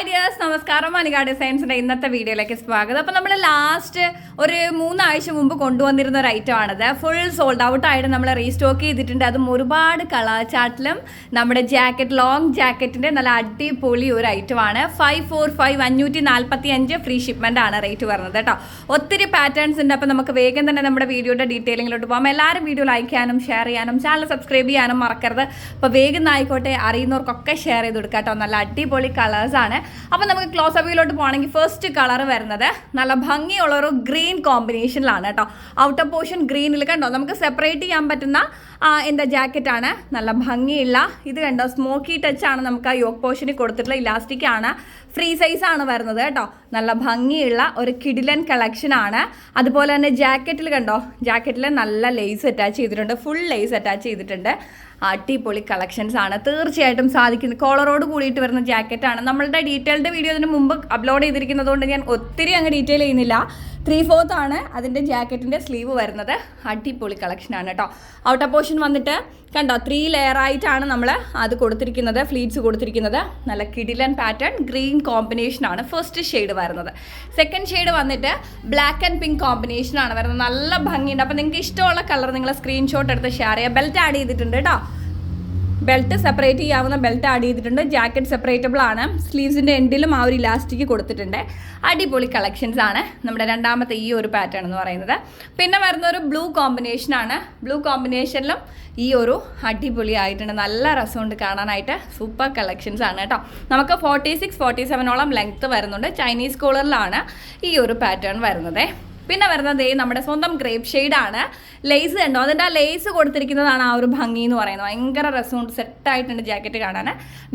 Hi dears നമസ്കാരം. മനിക ഡിസൈൻസിന്റെ ഇന്നത്തെ വീഡിയോയിലേക്ക് സ്വാഗതം. അപ്പോൾ നമ്മൾ ലാസ്റ്റ് ഒരു മൂന്നാഴ്ച മുമ്പ് കൊണ്ടുവന്നിരുന്ന ഒരു ഐറ്റം ആണിത് ഫുൾ സോൾഡ് ഔട്ട് ആയിട്ട് നമ്മൾ റീസ്റ്റോക്ക് ചെയ്തിട്ടുണ്ട്. അതും ഒരുപാട് കളർ ചാർട്ടിലും നമ്മുടെ ജാക്കറ്റ് ലോങ് ജാക്കറ്റിന്റെ നല്ല അടിപൊളി ഒരു ഐറ്റം ആണ്. ഫൈവ് ഫോർ ഫൈവ് അഞ്ഞൂറ്റി നാൽപ്പത്തി അഞ്ച് ഫ്രീ ഷിപ്മെന്റ് ആണ് റേറ്റ് വരുന്നത് കേട്ടോ. ഒത്തിരി പാറ്റേൺസ് ഉണ്ട്. അപ്പോൾ നമുക്ക് വേഗം തന്നെ നമ്മുടെ വീഡിയോയുടെ ഡീറ്റെയിലിങ്ങിലോട്ട് പോകാം എല്ലാവരും വീഡിയോ ലൈക്ക് ചെയ്യാനും ഷെയർ ചെയ്യാനും ചാനൽ സബ്സ്ക്രൈബ് ചെയ്യാനും മറക്കരുത്. അപ്പോൾ വേഗം ആയിക്കോട്ടെ. അറിയുന്നവർക്കൊക്കെ ഷെയർ ചെയ്ത് കൊടുക്കാം കേട്ടോ. നല്ല അടിപൊളി കളേഴ്സാണ് അപ്പോൾ നമുക്ക് ക്ലോസ് അപ്പിലോട്ട് പോകണമെങ്കിൽ ഫസ്റ്റ് കളർ വരുന്നത് നല്ല ഭംഗിയുള്ള ഒരു ഗ്രീൻ കോമ്പിനേഷനിലാണ് കേട്ടോ. ഔട്ടർ പോർഷൻ ഗ്രീനിൽ കണ്ടോ? നമുക്ക് സെപ്പറേറ്റ് ചെയ്യാൻ പറ്റുന്ന എന്താ ജാക്കറ്റാണ് നല്ല ഭംഗിയുള്ള ഇത് കണ്ടോ? സ്മോക്കി ടച്ചാണ് നമുക്ക് ആ യോക്ക് പോർഷനിൽ കൊടുത്തിട്ടുള്ള ഇലാസ്റ്റിക് ആണ്. ഫ്രീ സൈസ് ആണ് വരുന്നത് കേട്ടോ. നല്ല ഭംഗിയുള്ള ഒരു കിഡിലൻ കളക്ഷൻ ആണ്. അതുപോലെ തന്നെ ജാക്കറ്റിൽ കണ്ടോ? ജാക്കറ്റിൽ നല്ല ലേസ് അറ്റാച്ച് ചെയ്തിട്ടുണ്ട്. ഫുൾ ലേസ് അറ്റാച്ച് ചെയ്തിട്ടുണ്ട്. അടിപൊളി കളക്ഷൻസ് ആണ്. തീർച്ചയായിട്ടും സാധിക്കുന്നത് കോളറോട് കൂടിയിട്ട് വരുന്ന ജാക്കറ്റാണ് നമ്മളുടെ ഡീറ്റെയിൽഡ് വീഡിയോ ഇതിന് മുമ്പ് അപ്ലോഡ് ചെയ്തിരിക്കുന്നതുകൊണ്ട് ഞാൻ ഒത്തിരി അങ്ങ് ഡീറ്റെയിൽ ചെയ്യുന്നില്ല. ത്രീ ഫോർത്ത് ആണ് അതിന്റെ ജാക്കറ്റിന്റെ സ്ലീവ് വരുന്നത്. അടിപൊളി കളക്ഷനാണ് കേട്ടോ ഔട്ടർ പോർഷൻ വന്നിട്ട് കണ്ടോ ത്രീ ലെയർ ആയിട്ടാണ് നമ്മൾ അത് കൊടുത്തിരിക്കുന്നത് ഫ്ലീറ്റ്സ് കൊടുത്തിരിക്കുന്നത്. നല്ല കിഡിലൻ പാറ്റേൺ ഗ്രീൻ കോമ്പിനേഷനാണ് ഫസ്റ്റ് ഷെയ്ഡ് വരുന്നത്. സെക്കൻഡ് ഷെയ്ഡ് വന്നിട്ട് ബ്ലാക്ക് ആൻഡ് പിങ്ക് കോമ്പിനേഷനാണ് വരുന്നത്. നല്ല ഭംഗിയുണ്ട്. അപ്പോൾ നിങ്ങൾക്ക് ഇഷ്ടമുള്ള കളർ നിങ്ങൾ സ്ക്രീൻഷോട്ട് എടുത്ത് ഷെയർ ചെയ്യുക. ബെൽറ്റ് ആഡ് ചെയ്തിട്ടുണ്ട് കേട്ടോ ബെൽറ്റ് സെപ്പറേറ്റ് ചെയ്യാവുന്ന ബെൽറ്റ് ആഡ് ചെയ്തിട്ടുണ്ട്. ജാക്കറ്റ് സെപ്പറേറ്റബിൾ ആണ്. സ്ലീവ്സിന്റെ എൻഡിലും ആ ഒരു ഇലാസ്റ്റിക് കൊടുത്തിട്ടുണ്ട്. അടിപൊളി കളക്ഷൻസ് ആണ്. നമ്മുടെ രണ്ടാമത്തെ ഈ ഒരു പാറ്റേൺ എന്ന് പറയുന്നത്. പിന്നെ വരുന്ന ഒരു ബ്ലൂ കോമ്പിനേഷനാണ് ബ്ലൂ കോമ്പിനേഷനിലും ഈ ഒരു അടിപൊളി ആയിട്ടുണ്ട്. നല്ല രസമുണ്ട് കാണാനായിട്ട്. സൂപ്പർ കളക്ഷൻസ് ആണ് കേട്ടോ. നമുക്ക് ഫോർട്ടി സിക്സ് ഫോർട്ടി സെവനോളം ലെങ്ത്ത് വരുന്നുണ്ട്. ചൈനീസ് കോളറിലാണ് ഈ ഒരു പാറ്റേൺ വരുന്നത്. പിന്നെ വരുന്നത് നമ്മുടെ സ്വന്തം ഗ്രേപ്പ് ഷെയ്ഡാണ് ലേസ് കണ്ടോ? അതിന്റെ ആ ലേസ് കൊടുത്തിരിക്കുന്നതാണ് ആ ഒരു ഭംഗി എന്ന് പറയുന്നത്. ഭയങ്കര രസമുണ്ട്. സെറ്റായിട്ടുണ്ട് ജാക്കറ്റ് കാണാൻ.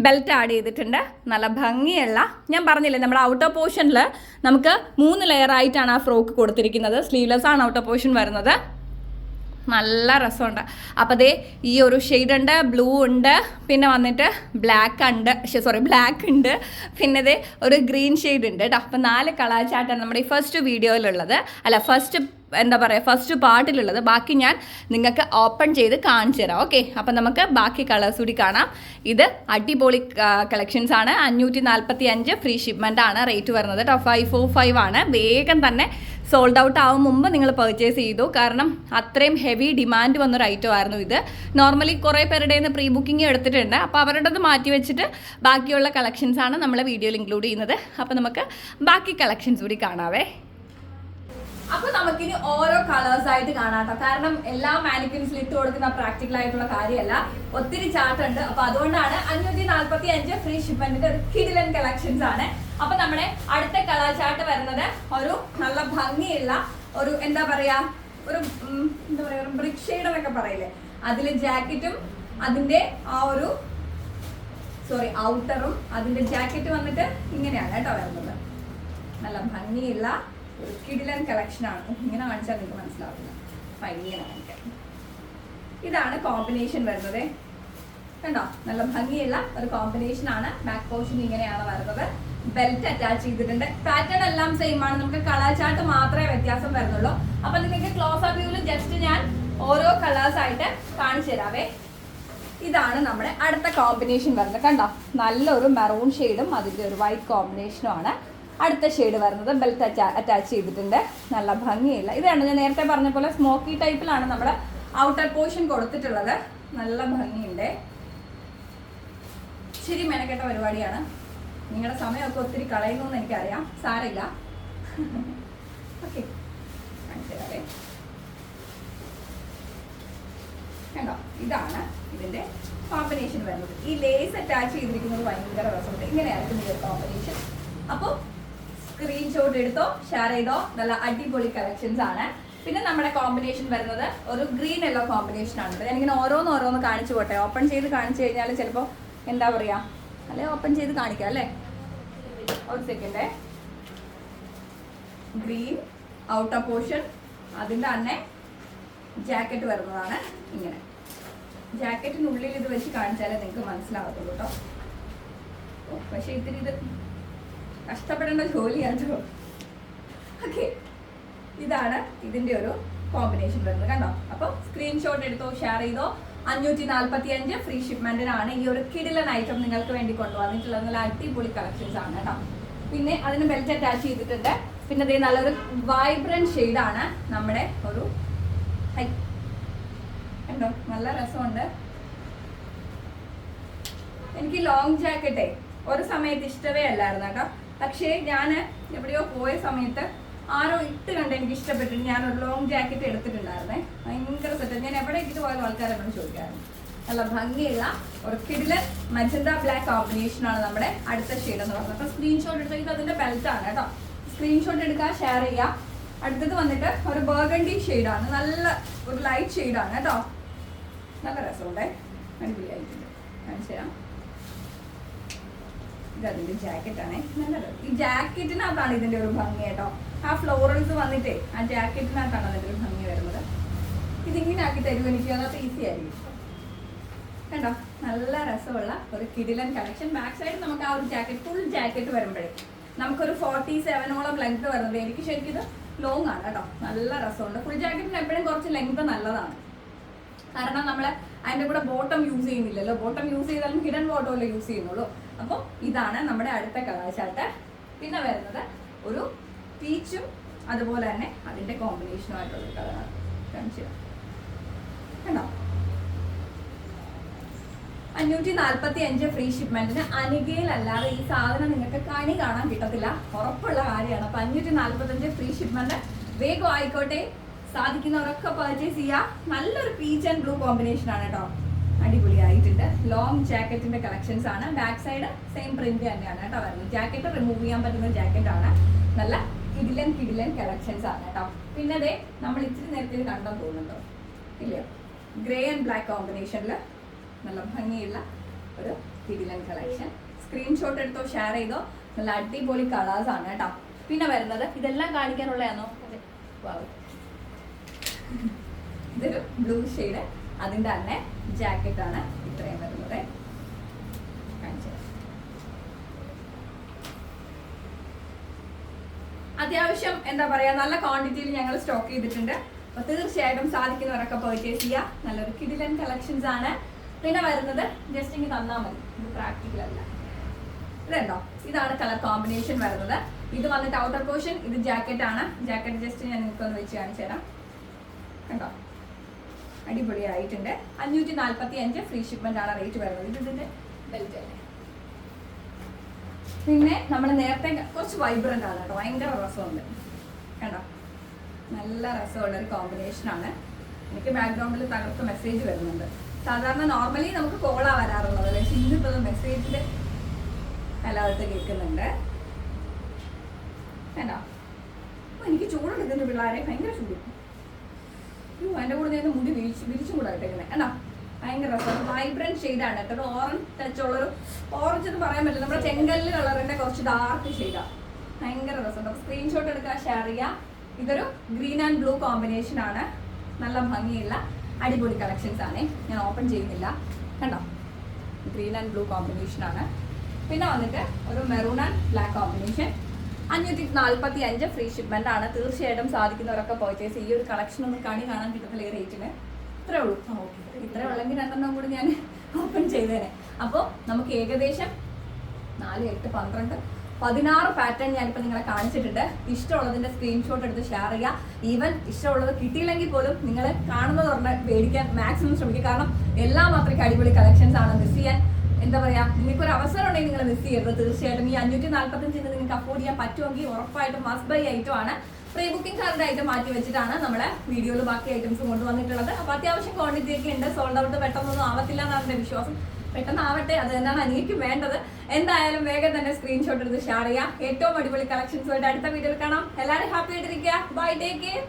ബെൽറ്റ് ആഡ് ചെയ്തിട്ടുണ്ട്. നല്ല ഭംഗിയുള്ള. ഞാൻ പറഞ്ഞില്ലേ നമ്മുടെ ഔട്ടർ പോർഷനിൽ നമുക്ക് മൂന്ന് ലെയർ ആയിട്ടാണ് ആ ഫ്രോക്ക് കൊടുത്തിരിക്കുന്നത്. സ്ലീവ്ലെസ് ആണ് ഔട്ടർ പോർഷൻ വരുന്നത്. നല്ല രസമുണ്ട്. അപ്പോൾ അതേ ഈ ഒരു ഷെയ്ഡ് ഉണ്ട് ബ്ലൂ ഉണ്ട് പിന്നെ വന്നിട്ട് ബ്ലാക്ക് ഉണ്ട് സോറി ബ്ലാക്ക് ഉണ്ട് പിന്നെ ഇതേ ഒരു ഗ്രീൻ ഷെയ്ഡ് ഉണ്ട് കേട്ടോ അപ്പോൾ നാല് കളാച്ചാട്ടാണ് നമ്മുടെ ഈ ഫസ്റ്റ് വീഡിയോയിലുള്ളത്. അല്ല ഫസ്റ്റ് എന്താ പറയുക ഫസ്റ്റ് പാർട്ടിലുള്ളത്. ബാക്കി ഞാൻ നിങ്ങൾക്ക് ഓപ്പൺ ചെയ്ത് കാണിച്ചു തരാം ഓക്കെ? അപ്പം നമുക്ക് ബാക്കി കളേഴ്സ് കൂടി കാണാം. ഇത് അടിപൊളി കളക്ഷൻസ് ആണ്. അഞ്ഞൂറ്റി നാൽപ്പത്തി അഞ്ച് ഫ്രീ ഷിപ്മെന്റ് ആണ് റേറ്റ് വരുന്നത് കേട്ടോ ഫൈവ് ഫോർ ഫൈവ് ആണ്. വേഗം തന്നെ സോൾഡ് ഔട്ട് ആവും മുമ്പ് നിങ്ങൾ പർച്ചേസ് ചെയ്തു. കാരണം അത്രയും ഹെവി ഡിമാൻഡ് വന്നൊരു ഐറ്റം ആയിരുന്നു ഇത്. നോർമലി കുറേ പേരുടെ നിന്ന് പ്രീ ബുക്കിംഗ് എടുത്തിട്ടുണ്ട്. അപ്പോൾ അവരുടേത് മാറ്റി വെച്ചിട്ട് ബാക്കിയുള്ള കളക്ഷൻസ് ആണ് നമ്മൾ വീഡിയോയിൽ ഇൻക്ലൂഡ് ചെയ്യുന്നത്. അപ്പോൾ നമുക്ക് ബാക്കി കളക്ഷൻസ് കൂടി കാണാവേ. അപ്പൊ നമുക്കിനി ഓരോ കളേഴ്സ് ആയിട്ട് കാണാട്ടോ. കാരണം എല്ലാ മാനിക്യൂൻസിൽ ഇട്ട് കൊടുക്കുന്ന പ്രാക്ടിക്കൽ ആയിട്ടുള്ള കാര്യമല്ല. ഒത്തിരി ചാർട്ട് ഉണ്ട്. അപ്പൊ അതുകൊണ്ടാണ് അഞ്ഞൂറ്റി നാല്പത്തി അഞ്ച് ഫ്രീ ഷിപ്മെന്റിന്റെ ഒരു കിഡിലൻ കളക്ഷൻസ് ആണ്. അപ്പൊ നമ്മുടെ അടുത്ത കളർ ചാർട്ട് വരുന്നത് ഒരു നല്ല ഭംഗിയുള്ള ഒരു എന്താ പറയാ ഒരു എന്താ പറയാ ഒരു എന്നൊക്കെ പറയില്ലേ? അതിൽ ജാക്കറ്റും അതിന്റെ ആ ഒരു സോറി ഔട്ടറും അതിന്റെ ജാക്കറ്റ് വന്നിട്ട് ഇങ്ങനെയാണ് കേട്ടോ വരുന്നത്. നല്ല ഭംഗിയുള്ള ഒരു കിടിലൻ കളക്ഷൻ ആണ്. ഇങ്ങനെ കാണിച്ചാൽ നിങ്ങൾക്ക് മനസ്സിലാവില്ല. കാണിക്കാം. ഇതാണ് കോമ്പിനേഷൻ വരുന്നത്. കണ്ടോ? നല്ല ഭംഗിയുള്ള ഒരു കോമ്പിനേഷൻ ആണ്. ബാക്ക് പോർഷൻ ഇങ്ങനെയാണ് വരുന്നത്. ബെൽറ്റ് അറ്റാച്ച് ചെയ്തിട്ടുണ്ട്. പാറ്റേൺ എല്ലാം സെയിം ആണ്. നമുക്ക് കളർ ചാർട്ട് മാത്രമേ വ്യത്യാസം വരുന്നുള്ളൂ. അപ്പൊ നിങ്ങൾക്ക് ക്ലോസ് അപ്പ് വ്യൂവിൽ ജസ്റ്റ് ഞാൻ ഓരോ കളേഴ്സ് ആയിട്ട് കാണിച്ചു തരാവേ. ഇതാണ് നമ്മുടെ അടുത്ത കോമ്പിനേഷൻ വരുന്നത്. കണ്ടോ? നല്ലൊരു മെറൂൺ ഷെയ്ഡും അതിന്റെ ഒരു വൈറ്റ് കോമ്പിനേഷനും ആണ്. അടുത്ത ഷെയ്ഡ് വരുന്നത് ബെൽറ്റ് അറ്റാച്ച് ചെയ്തിട്ടുണ്ട്. നല്ല ഭംഗിയില്ല ഇതാണ് ഞാൻ നേരത്തെ പറഞ്ഞ പോലെ സ്മോക്കി ടൈപ്പിലാണ് നമ്മുടെ ഔട്ടർ പോർഷൻ കൊടുത്തിട്ടുള്ളത്. നല്ല ഭംഗിയുണ്ട്. ശരി മെനക്കെട്ട പരിപാടിയാണ്. നിങ്ങളുടെ സമയമൊക്കെ ഒത്തിരി കളയുന്നു എന്ന് എനിക്കറിയാം. സാരമില്ല. ഓക്കെ കണ്ടോ? ഇതാണ് ഇതിന്റെ കോമ്പിനേഷൻ വരുന്നത്. ഈ ലേസ് അറ്റാച്ച് ചെയ്തിരിക്കുന്നത് ഭയങ്കര രസമുണ്ട്. ഇങ്ങനെയായിരിക്കും ഇതിന്റെ കോമ്പിനേഷൻ അപ്പോൾ സ്ക്രീൻഷോട്ട് എടുത്തോ ഷെയർ ചെയ്തോ. നല്ല അടിപൊളി കളക്ഷൻസ് ആണ്. പിന്നെ നമ്മുടെ കോമ്പിനേഷൻ വരുന്നത് ഒരു ഗ്രീൻ യെല്ലോ കോമ്പിനേഷൻ ആണ്. ഞാനിങ്ങനെ ഓരോന്ന് ഓരോന്ന് കാണിച്ചു പോട്ടെ. ഓപ്പൺ ചെയ്ത് കാണിച്ചു കഴിഞ്ഞാൽ ചിലപ്പോൾ എന്താ പറയുക അല്ലെ ഓപ്പൺ ചെയ്ത് കാണിക്കാം അല്ലേ? ഒരു second green out of portion അതിന്റെ തന്നെ ജാക്കറ്റ് വരുന്നതാണ് ഇങ്ങനെ. ജാക്കറ്റിനുള്ളിൽ ഇത് വെച്ച് കാണിച്ചാലേ നിങ്ങൾക്ക് മനസ്സിലാവത്തുള്ളൂ കേട്ടോ പക്ഷേ ഇത്തിരി ഇത് കഷ്ടപ്പെടേണ്ട ജോലിയാണ് ഓക്കെ. ഇതാണ് ഇതിന്റെ ഒരു കോമ്പിനേഷൻ വരുന്നത് കണ്ടോ? അപ്പോൾ സ്ക്രീൻഷോട്ട് എടുത്തോ ഷെയർ ചെയ്തോ. അഞ്ഞൂറ്റി നാല്പത്തി അഞ്ച് ഫ്രീ ഷിപ്മെന്റിനാണ് ഈ ഒരു കിടിലൻ ഐറ്റം നിങ്ങൾക്ക് വേണ്ടി കൊണ്ടുവന്നിട്ടുള്ളത്. നല്ല അടിപൊളി കളക്ഷൻസ് ആണ് കേട്ടോ. പിന്നെ അതിന് ബെൽറ്റ് അറ്റാച്ച് ചെയ്തിട്ടുണ്ട്. പിന്നെ അതേ നല്ലൊരു വൈബ്രന്റ് ആണ് നമ്മുടെ ഒരു ഹൈ. കണ്ടോ? നല്ല രസമുണ്ട്. എനിക്ക് ലോങ് ജാക്കറ്റേ ഒരു സമയത്ത് ഇഷ്ടമേ അല്ലായിരുന്നു കേട്ടോ. പക്ഷേ ഞാൻ എവിടെയോ പോയ സമയത്ത് ആരോ ഇട്ട് കണ്ട് എനിക്ക് ഇഷ്ടപ്പെട്ടിട്ട് ഞാൻ ഒരു ലോങ് ജാക്കറ്റ് എടുത്തിട്ടുണ്ടായിരുന്നേ. ഭയങ്കര സെറ്റ്. ഞാൻ എവിടെ ഇട്ട് പോയാലും എന്നോട് ചോദിക്കാറുണ്ട്. നല്ല ഭംഗിയുള്ള കിടിലൻ മജന്ത ബ്ലാക്ക് കോമ്പിനേഷൻ ആണ് നമ്മുടെ അടുത്ത ഷെയ്ഡ് എന്ന് പറയുന്നത് അപ്പൊ സ്ക്രീൻഷോട്ട് എടുത്താൽ ഇത് അതിന്റെ ബെൽറ്റ് ആണ് കേട്ടോ. സ്ക്രീൻഷോട്ട് എടുക്കുക ഷെയർ ചെയ്യുക അടുത്തത് വന്നിട്ട് ഒരു ബർഗണ്ടി ആണ്. നല്ല ഒരു ലൈറ്റ് ആണ് കേട്ടോ. നല്ല രസമുണ്ടേ. അടിപൊളിയായിട്ടുണ്ട്. കാണിച്ചു തരാം ഇത് ജാക്കറ്റ് ആണേ നല്ലത്. ഈ ജാക്കറ്റിനകത്താണ് ഇതിന്റെ ഒരു ഭംഗി കേട്ടോ. ആ ഫ്ലോറൽസ് വന്നിട്ടേ ആ ജാക്കറ്റിനകത്താണ് അതിന്റെ ഒരു ഭംഗി വരുന്നത്. ഇതിങ്ങനെ ആക്കി തരുമോ എനിക്ക്? അതൊക്കെ ഈസി ആയിരിക്കും. കണ്ടോ? നല്ല രസമുള്ള ഒരു കിടിലൻ കളക്ഷൻ ബാക്ക് സൈഡ് നമുക്ക് ആ ഒരു ജാക്കറ്റ് ഫുൾ ജാക്കറ്റ് വരുമ്പോഴേ നമുക്കൊരു ഫോർട്ടി സെവനോളം ലെങ്ത് വരുന്നത്. എനിക്ക് ശരിക്കും ഇത് ലോങ് ആണ് കേട്ടോ. നല്ല രസമുണ്ട്. ഫുൾ ജാക്കറ്റിന് എപ്പോഴും കുറച്ച് ലെങ്ത് നല്ലതാണ്. കാരണം നമ്മൾ അതിന്റെ കൂടെ ബോട്ടം യൂസ് ചെയ്യുന്നില്ലല്ലോ. ബോട്ടം യൂസ് ചെയ്താലും ഹിഡൻ ബോട്ടം അല്ലേ യൂസ് ചെയ്യുന്നുള്ളൂ. അപ്പോൾ ഇതാണ് നമ്മുടെ അടുത്ത കളർ പിന്നെ വരുന്നത് ഒരു പീച്ചും അതുപോലെ തന്നെ അതിന്റെ കോമ്പിനേഷനുമായിട്ടുള്ള കളറാണ്. കാണിച്ചു. കണ്ടോ? അഞ്ഞൂറ്റി നാല്പത്തി അഞ്ച് ഫ്രീ ഷിപ്മെന്റിന് അനികയിലല്ലാതെ ഈ സാധനം നിങ്ങൾക്ക് കണി കാണാൻ കിട്ടത്തില്ല. ഉറപ്പുള്ള കാര്യമാണ്. അപ്പൊ അഞ്ഞൂറ്റി നാല്പത്തി അഞ്ച് ഫ്രീ ഷിപ്മെന്റ് വേഗം ആയിക്കോട്ടെ. സാധിക്കുന്നവരൊക്കെ പർച്ചേസ് ചെയ്യുക നല്ലൊരു പീച്ച് ആൻഡ് ബ്ലൂ കോമ്പിനേഷൻ ആണ് കേട്ടോ അടിപൊളിയായിട്ടുണ്ട്. ലോങ് ജാക്കറ്റിന്റെ കളക്ഷൻസ് ആണ്. ബാക്ക് സൈഡ് സെയിം പ്രിന്റ് തന്നെയാണ് കേട്ടോ വരുന്നത്. ജാക്കറ്റ് റിമൂവ് ചെയ്യാൻ പറ്റുന്ന ജാക്കറ്റ് ആണ്. നല്ല കിടിലൻ കിടിലൻ കളക്ഷൻസ് ആണ് കേട്ടോ പിന്നെ അതെ നമ്മൾ ഇച്ചിരി നേരത്തെ കണ്ടെന്ന് തോന്നുന്നുണ്ടോ? ഇല്ലയോ? ഗ്രേ ആൻഡ് ബ്ലാക്ക് കോമ്പിനേഷനിൽ നല്ല ഭംഗിയുള്ള ഒരു കിടിലൻ കളക്ഷൻ സ്ക്രീൻഷോട്ട് എടുത്തോ ഷെയർ ചെയ്തോ? നല്ല അടിപൊളി കളേഴ്സ് ആണ് കേട്ടോ പിന്നെ വരുന്നത് ഇതെല്ലാം കാണിക്കാനുള്ളതാണോ? Wow. ഇതൊരു ബ്ലൂ ഷെയ്ഡ് അതിന്റെ തന്നെ ജാക്കറ്റ് ആണ് ഇത്രയും വരുന്നത്. അത്യാവശ്യം എന്താ പറയാ നല്ല ക്വാണ്ടിറ്റിയിൽ ഞങ്ങൾ സ്റ്റോക്ക് ചെയ്തിട്ടുണ്ട്. അപ്പൊ തീർച്ചയായിട്ടും സാധിക്കുന്നവരൊക്കെ പർച്ചേസ് ചെയ്യുക. നല്ലൊരു കിഡിലൻ കളക്ഷൻസ് ആണ്. പിന്നെ വരുന്നത് ജസ്റ്റ് ഇങ്ങനെ തന്നാൽ മതി. ഇത് പ്രാക്ടിക്കൽ അല്ല. ഇതുണ്ടോ? ഇതാണ് കളർ കോമ്പിനേഷൻ വരുന്നത്. ഇത് വന്നിട്ട് ഔട്ടർ പോർഷൻ ഇത് ജാക്കറ്റ് ആണ്. ജാക്കറ്റ് ജസ്റ്റ് ഞാൻ നിങ്ങൾക്ക് ഒന്ന് വെച്ച് കാണിച്ചു തരാം. കണ്ടോ? അടിപൊളിയായിട്ടുണ്ട്. അഞ്ഞൂറ്റി നാല്പത്തി അഞ്ച് ഫ്രീ ഷിപ്മെന്റ് ആണ് റേറ്റ് വരുന്നത്. ഇത് ഇതിന്റെ ബെൽറ്റ് അല്ലേ? പിന്നെ നമ്മൾ നേരത്തെ കുറച്ച് വൈബ്രന്റ് ആണ് കേട്ടോ. ഭയങ്കര രസമുണ്ട്. കണ്ടോ? നല്ല രസമുള്ള ഒരു കോമ്പിനേഷൻ ആണ്. എനിക്ക് ബാക്ക്ഗ്രൗണ്ടിൽ തകർത്ത് മെസ്സേജ് വരുന്നുണ്ട്. സാധാരണ നോർമലി നമുക്ക് കോളാ വരാറുള്ളത്. പക്ഷെ ഇന്നിപ്പോൾ മെസ്സേജിന്റെ അലർട്ട് കേൾക്കുന്നുണ്ട്. കണ്ടോ? എനിക്ക് ഇതിന്റെ പിള്ളേരെ. ഭയങ്കര ചൂട്. അയ്യോ എന്റെ കൂടെ നിന്ന് മുടി വിരിച്ച് വിരിച്ചു ഇട്ടേക്കുന്നത് കണ്ടോ? ഭയങ്കര രസം. വൈബ്രന്റ് ഷെയ്ഡാണ് കേട്ടോ. ഒരു ഓറഞ്ച് ടച്ച് ഉള്ളൊരു ഓറഞ്ച് എന്ന് പറയാൻ പറ്റില്ല. നമ്മുടെ ചെങ്കല്ല് കളറിന്റെ കുറച്ച് ഡാർക്ക് ഷെയ്ഡാണ് ഭയങ്കര രസമുണ്ട് അപ്പോൾ സ്ക്രീൻഷോട്ട് എടുക്കുക ഷെയർ ചെയ്യുക ഇതൊരു ഗ്രീൻ ആൻഡ് ബ്ലൂ കോമ്പിനേഷൻ ആണ്. നല്ല ഭംഗിയുള്ള അടിപൊളി കളക്ഷൻസ് ആണ്. ഞാൻ ഓപ്പൺ ചെയ്യുന്നില്ല. കണ്ടോ? ഗ്രീൻ ആൻഡ് ബ്ലൂ കോമ്പിനേഷൻ ആണ്. പിന്നെ വന്നിട്ട് ഒരു മെറൂൺ ആൻഡ് ബ്ലാക്ക് കോമ്പിനേഷൻ അഞ്ഞൂറ്റി നാല്പത്തി അഞ്ച് ഫ്രീ ഷിപ്മെന്റ് ആണ്. തീർച്ചയായിട്ടും സാധിക്കുന്നവരൊക്കെ പർച്ചേസ് ഈ ഒരു കളക്ഷൻ ഒന്ന് കണി കാണാൻ കിട്ടത്തില്ല ഈ റേറ്റിന് ഇത്രേ ഉള്ളൂ. ഇത്ര ഉള്ളെങ്കിൽ രണ്ടെണ്ണം കൂടി ഞാൻ ഓപ്പൺ ചെയ്തേനെ. അപ്പോൾ നമുക്ക് ഏകദേശം നാല് എട്ട് പന്ത്രണ്ട് പതിനാറ് പാറ്റേൺ ഞാനിപ്പോൾ നിങ്ങളെ കാണിച്ചിട്ടുണ്ട്. ഇഷ്ടമുള്ളതിന്റെ സ്ക്രീൻഷോട്ട് എടുത്ത് ഷെയർ ചെയ്യുക ഈവൻ ഇഷ്ടമുള്ളത് കിട്ടിയില്ലെങ്കിൽ പോലും നിങ്ങൾ കാണുന്നത് പറഞ്ഞ് മേടിക്കാൻ മാക്സിമം ശ്രമിക്കുക. കാരണം എല്ലാം അത്രയ്ക്ക് അടിപൊളി കളക്ഷൻസ് ആണ്. മിസ് ചെയ്യാൻ എന്താ പറയാ നിങ്ങൾക്ക് ഒരു അവസരം ഉണ്ടെങ്കിൽ നിങ്ങൾ മിസ് ചെയ്യരുത്. തീർച്ചയായിട്ടും ഈ അഞ്ഞൂറ്റി നാല്പത്തഞ്ചിന് നിങ്ങൾക്ക് അഫോർഡ് ചെയ്യാൻ പറ്റുമെങ്കിൽ ഉറപ്പായിട്ടും മസ്റ്റ് ബൈ ഐറ്റം ആണ്. പ്രീ ബുക്കിംഗ് കാർഡ് ഐറ്റം മാറ്റി വെച്ചിട്ടാണ് നമ്മുടെ വീഡിയോയിൽ ബാക്കി ഐറ്റംസ് കൊണ്ടുവന്നിട്ടുള്ളത്. അപ്പൊ അത്യാവശ്യം ക്വാണ്ടിറ്റി ഒക്കെ ഉണ്ട്. സോൾഡ് ഔട്ട് പെട്ടെന്നൊന്നും ആവത്തില്ല എന്നാണ് എന്റെ വിശ്വാസം. പെട്ടെന്ന് ആവട്ടെ അത് തന്നെയാണ് എനിക്ക് വേണ്ടത്. എന്തായാലും വേഗം തന്നെ സ്ക്രീൻഷോട്ട് എടുത്ത് ഷെയർ ചെയ്യാം. ഏറ്റവും അടിപൊളി കളക്ഷൻസ് ആയിട്ട് അടുത്ത വീഡിയോയിൽ കാണാം. എല്ലാവരും ഹാപ്പി ആയിട്ടിരിക്കുക. Bye take care